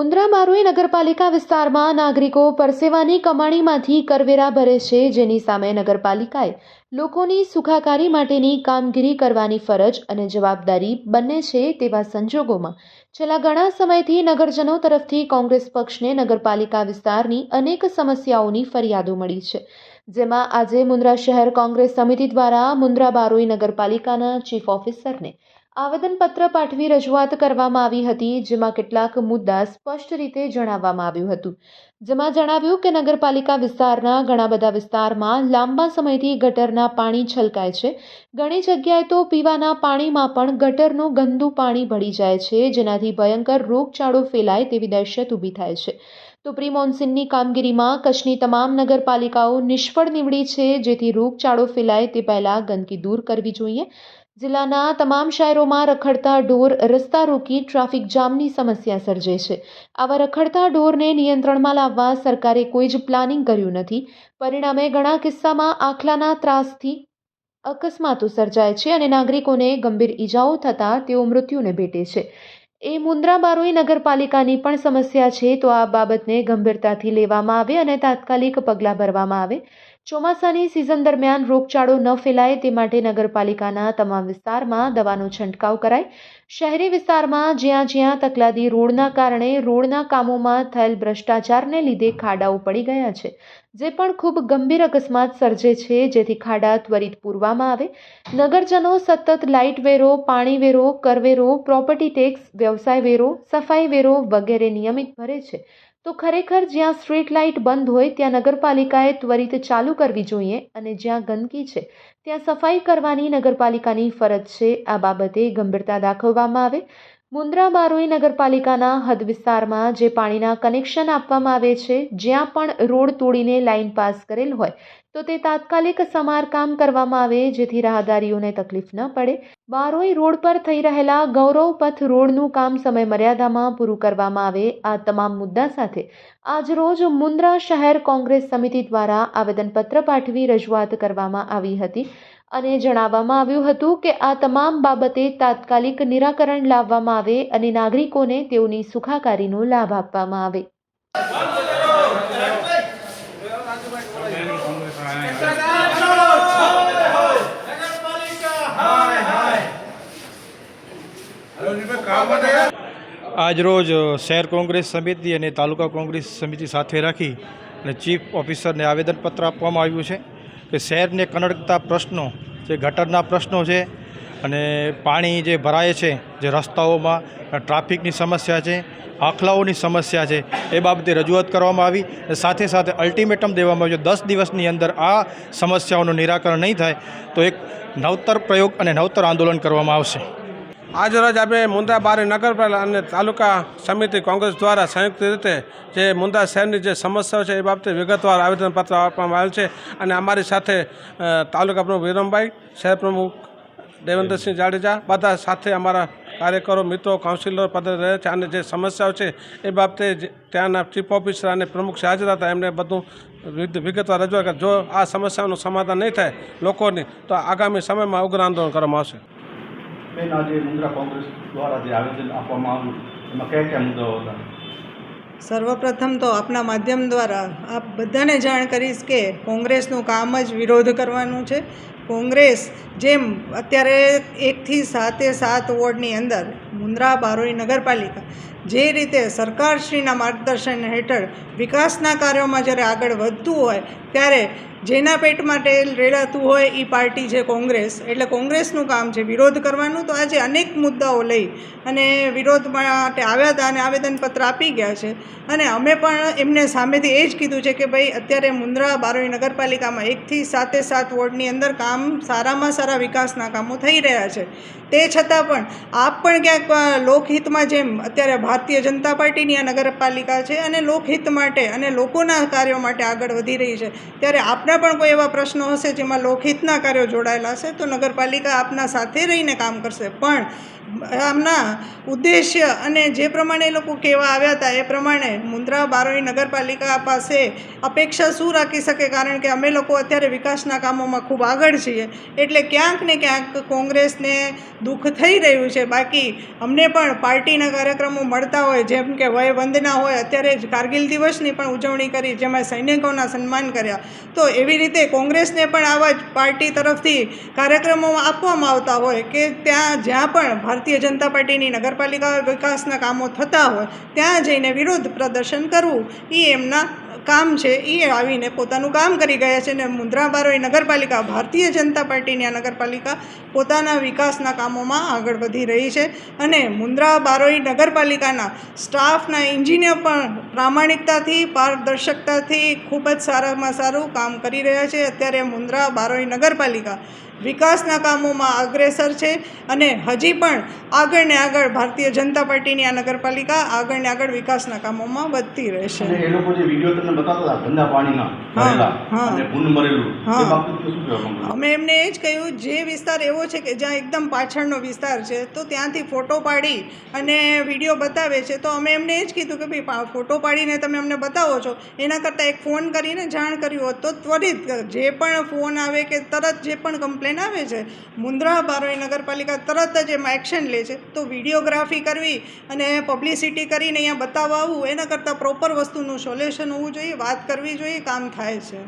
મુન્દ્રા બારોઈ નગરપાલિકા વિસ્તારમાં નાગરિકો પરસેવાની કમાણીમાંથી કરવેરા ભરે છે. જેની સામે નગરપાલિકાએ લોકોની સુખાકારી માટેની કામગીરી કરવાની ફરજ અને જવાબદારી બંને છે તેવા સંજોગોમાં છેલ્લા ઘણા સમયથી નગરજનો તરફથી કોંગ્રેસ પક્ષને નગરપાલિકા વિસ્તારની અનેક સમસ્યાઓની ફરિયાદો મળી છે. જેમાં આજે મુન્દ્રા શહેર કોંગ્રેસ સમિતિ દ્વારા મુન્દ્રા બારોઈ નગરપાલિકાના ચીફ ઓફિસરને આવેદનપત્ર પાઠવી રજૂઆત કરવામાં આવી હતી, જેમાં કેટલાક મુદ્દા સ્પષ્ટ રીતે જણાવવામાં આવ્યું હતું. જેમાં જણાવ્યું કે નગરપાલિકા વિસ્તારના ઘણા બધા વિસ્તારમાં લાંબા સમયથી ગટરના પાણી છલકાય છે. ઘણી જગ્યાએ તો પીવાના પાણીમાં પણ ગટરનું ગંદુ પાણી ભળી જાય છે, જેનાથી ભયંકર રોગચાળો ફેલાય તેવી દહેશત ઊભી થાય છે. તો પ્રી કામગીરીમાં કચ્છની તમામ નગરપાલિકાઓ નિષ્ફળ નીવડી છે, જેથી રોગચાળો ફેલાય તે પહેલાં ગંદકી દૂર કરવી જોઈએ. જિલ્લાના તમામ શહેરોમાં રખડતા ઢોર રસ્તા રોકી ટ્રાફિક જામની સમસ્યા સર્જે છે. આવા રખડતા ઢોરને નિયંત્રણમાં લાવવા સરકારે કોઈ જ પ્લાનિંગ કર્યું નથી. પરિણામે ઘણા કિસ્સામાં આખલાના ત્રાસથી અકસ્માતો સર્જાય છે અને નાગરિકોને ગંભીર ઈજાઓ થતાં તેઓ મૃત્યુને ભેટે છે. એ મુન્દ્રા બારોઈ નગરપાલિકાની પણ સમસ્યા છે, તો આ બાબતને ગંભીરતાથી લેવામાં આવે અને તાત્કાલિક પગલાં ભરવામાં આવે. ચોમાસાની સિઝન દરમિયાન રોગચાળો ન ફેલાય તે માટે નગરપાલિકાના તમામ વિસ્તારમાં દવાનો છંટકાવ કરાય. શહેરી વિસ્તારમાં જ્યાં જ્યાં તકલાદી રોડના કારણે રોડના કામોમાં થયેલ ભ્રષ્ટાચારને લીધે ખાડાઓ પડી ગયા છે, જે પણ ખૂબ ગંભીર અકસ્માત સર્જે છે, જેથી ખાડા ત્વરિત પૂરવામાં આવે. નગરજનો સતત લાઇટ વેરો, પાણી વેરો કરવેરો પ્રોપર્ટી ટેક્સ, વ્યવસાય વેરો, સફાઈ વેરો વગેરે નિયમિત ભરે છે. તો ખરેખર જ્યાં સ્ટ્રીટ લાઇટ બંધ હોય, ત્યાં નગરપાલિકાએ ત્વરિત ચાલુ કરવી જોઈએ અને જ્યાં ગંદકી છે, ત્યાં સફાઈ કરવાની નગરપાલિકાની ફરજ છે. આ બાબતે ગંભીરતા દાખવવામાં આવે. મુન્દ્રા બારોઈ નગરપાલિકાના હદ વિસ્તારમાં જે પાણીના કનેક્શન આપવામાં આવે છે, જ્યાં પણ રોડ તોડીને લાઇન પાસ કરેલ હોય, તો તે તાત્કાલિક સમારકામ કરવામાં આવે જેથી રાહદારીઓને તકલીફ ન પડે. બારોઈ રોડ પર થઈ રહેલા ગૌરવ પથ રોડનું કામ સમય મર્યાદામાં પૂરું કરવામાં આવે, આ તમામ મુદ્દા સાથે આજરોજ મુન્દ્રા શહેર કોંગ્રેસ સમિતિ દ્વારા આવેદનપત્ર પાઠવી રજૂઆત કરવામાં આવી હતી. અને જણાવવામાં આવ્યું હતું કે આ તમામ બાબતે તાત્કાલિક નિરાકરણ લાવવામાં આવે અને નાગરિકોને તેઓની સુખાકારીનો લાભ આપવામાં આવે. આજરોજ શહેર કોંગ્રેસ સમિતિ અને તાલુકા કોંગ્રેસ સમિતિ સાથે રાખી અને ચીફ ઓફિસરને આવેદનપત્ર આપવામાં આવ્યું છે. કે શહેરને કનડતા પ્રશ્નો, જે ગટરના પ્રશ્નો છે અને પાણી જે ભરાય છે, જે રસ્તાઓમાં, ટ્રાફિકની સમસ્યા છે, આખલાઓની સમસ્યા છે, એ બાબતે રજૂઆત કરવામાં આવી અને સાથે સાથે અલ્ટિમેટમ દેવામાં આવ્યું દસ દિવસની અંદર આ સમસ્યાઓનું નિરાકરણ નહીં થાય તો એક નવતર પ્રયોગ અને નવતર આંદોલન કરવામાં આવશે. આજરોજ આપણે મુંદ્રા બારી નગરપાલિકા અને તાલુકા સમિતિ કોંગ્રેસ દ્વારા સંયુક્ત રીતે જે મુંદ્રા શહેરની જે સમસ્યાઓ છે એ બાબતે વિગતવાર આવેદનપત્ર આપવામાં આવેલ છે અને અમારી સાથે તાલુકા પ્રમુખ વિરમભાઈ, શહેર પ્રમુખ દેવેન્દ્રસિંહ જાડેજા, બધા સાથે અમારા કાર્યકરો, મિત્રો કાઉન્સિલર પદે રહે છે અને જે સમસ્યાઓ છે એ બાબતે ત્યાંના ચીફ ઓફિસર અને પ્રમુખ હાજર હતા, એમને બધું વિગ- વિગતવાર રજૂઆત જો આ સમસ્યાઓનું સમાધાન નહીં થાય લોકોની, તો આગામી સમયમાં ઉગ્ર આંદોલન કરવામાં આવશે. બેન આજે મુંદ્રા કોંગ્રેસ દ્વારા જે આવેદન આપવામાં આવ્યું, એમાં કયા કયા મુદ્દાઓ હતા? સર્વપ્રથમ તો આપના માધ્યમ દ્વારા આપ બધાને જાણ કરીશ કે કોંગ્રેસનું કામ જ વિરોધ કરવાનું છે. કોંગ્રેસ જેમ અત્યારે એકથી સાતે સાત વોર્ડની અંદર મુન્દ્રા, બારોઈ નગરપાલિકા જે રીતે સરકારશ્રીના માર્ગદર્શન હેઠળ વિકાસના કાર્યોમાં જ્યારે આગળ વધતું હોય, ત્યારે જેના પેટ માટે રેડાતું હોય એ પાર્ટી છે કોંગ્રેસ. એટલે કોંગ્રેસનું કામ છે વિરોધ કરવાનું. તો આજે અનેક મુદ્દાઓ લઈ અને વિરોધ માટે આવ્યા હતા અને આવેદનપત્ર આપી ગયા છે. અને અમે પણ એમને સામેથી એ જ કીધું છે કે ભાઈ, અત્યારે મુન્દ્રા બારોઈ નગરપાલિકામાં એકથી સાતે સાત વોર્ડની અંદર કામ સારામાં સારા વિકાસના કામો થઈ રહ્યા છે. તે છતાં પણ આપ પણ ક્યાંક લોકહિતમાં જેમ અત્યારે ભારતીય જનતા પાર્ટીની આ નગરપાલિકા છે અને લોકહિત માટે અને લોકોના કાર્યો માટે આગળ વધી રહી છે, ત્યારે આપના પણ કોઈ એવા પ્રશ્નો હશે જેમાં લોકહિતના કાર્યો જોડાયેલા હશે તો નગરપાલિકા આપના સાથે રહીને કામ કરશે. પણ આમના ઉદ્દેશ્ય અને જે પ્રમાણે એ લોકો કહેવા આવ્યા હતા એ પ્રમાણે મુન્દ્રા બારોઈ નગરપાલિકા પાસે અપેક્ષા શું રાખી શકે? કારણ કે અમે લોકો અત્યારે વિકાસના કામોમાં ખૂબ આગળ છીએ. એટલે ક્યાંક ને ક્યાંક કોંગ્રેસને દુઃખ થઈ રહ્યું છે. બાકી અમને પણ પાર્ટીના કાર્યક્રમો મળતા હોય, જેમ કે વય વંદના હોય, અત્યારે જ કારગિલ દિવસની પણ ઉજવણી કરી, જેમાં સૈનિકોના સન્માન કર્યા. તો એવી રીતે કોંગ્રેસને પણ આવા જ પાર્ટી તરફથી કાર્યક્રમો આપવામાં આવતા હોય કે ત્યાં જ્યાં પણ ભારતીય જનતા પાર્ટીની નગરપાલિકા વિકાસના કામો થતા હોય, ત્યાં જઈને વિરોધ પ્રદર્શન કરવું, એ એમના કામ છે એ આવીને પોતાનું કામ કરી ગયા છે ને મુન્દ્રા બારોઈ નગરપાલિકા, ભારતીય જનતા પાર્ટીની આ નગરપાલિકા પોતાના વિકાસના કામોમાં આગળ વધી રહી છે અને મુન્દ્રા બારોઈ નગરપાલિકાના સ્ટાફના એન્જિનિયર પણ પ્રામાણિકતાથી, પારદર્શકતાથી ખૂબ જ સારામાં સારું કામ કરી રહ્યા છે. અત્યારે મુન્દ્રા બારોઈ નગરપાલિકા વિકાસના કામોમાં અગ્રેસર છે અને હજી પણ આગળ ને આગળ ભારતીય જનતા પાર્ટીની આ નગરપાલિકા આગળ ને આગળ વિકાસના કામોમાં વધતી રહેશે. એ લોકો જે વીડિયો તમને બતાવતા હતા ગંદા ભરેલા અને ભૂન મરેલું. એ બાબતે શું કહેવા માંગો અમે એમને એ જ કહ્યું જે વિસ્તાર એવો છે કે જ્યાં એકદમ પાછળનો વિસ્તાર છે તો ત્યાંથી ફોટો પાડી અને વીડિયો બતાવે છે. તો અમે એમને એ જ કીધું કે ભાઈ ફોટો પાડીને તમે અમને બતાવો છો. એના કરતાં એક ફોન કરીને જાણ કર્યું હોત તો ત્વરિત જે પણ ફોન આવે કે તરત જે પણ કમ્પ્લેન આવે છે મુન્દ્રા બારોઈ નગરપાલિકા તરત જ એમાં એક્શન લે છે. તો વિડીયોગ્રાફી કરવી અને પબ્લિસિટી કરીને અહીંયા બતાવવા આવવું એના કરતાં પ્રોપર વસ્તુનું સોલ્યુશન હોવું જોઈએ વાત કરવી જોઈએ કામ થાય છે.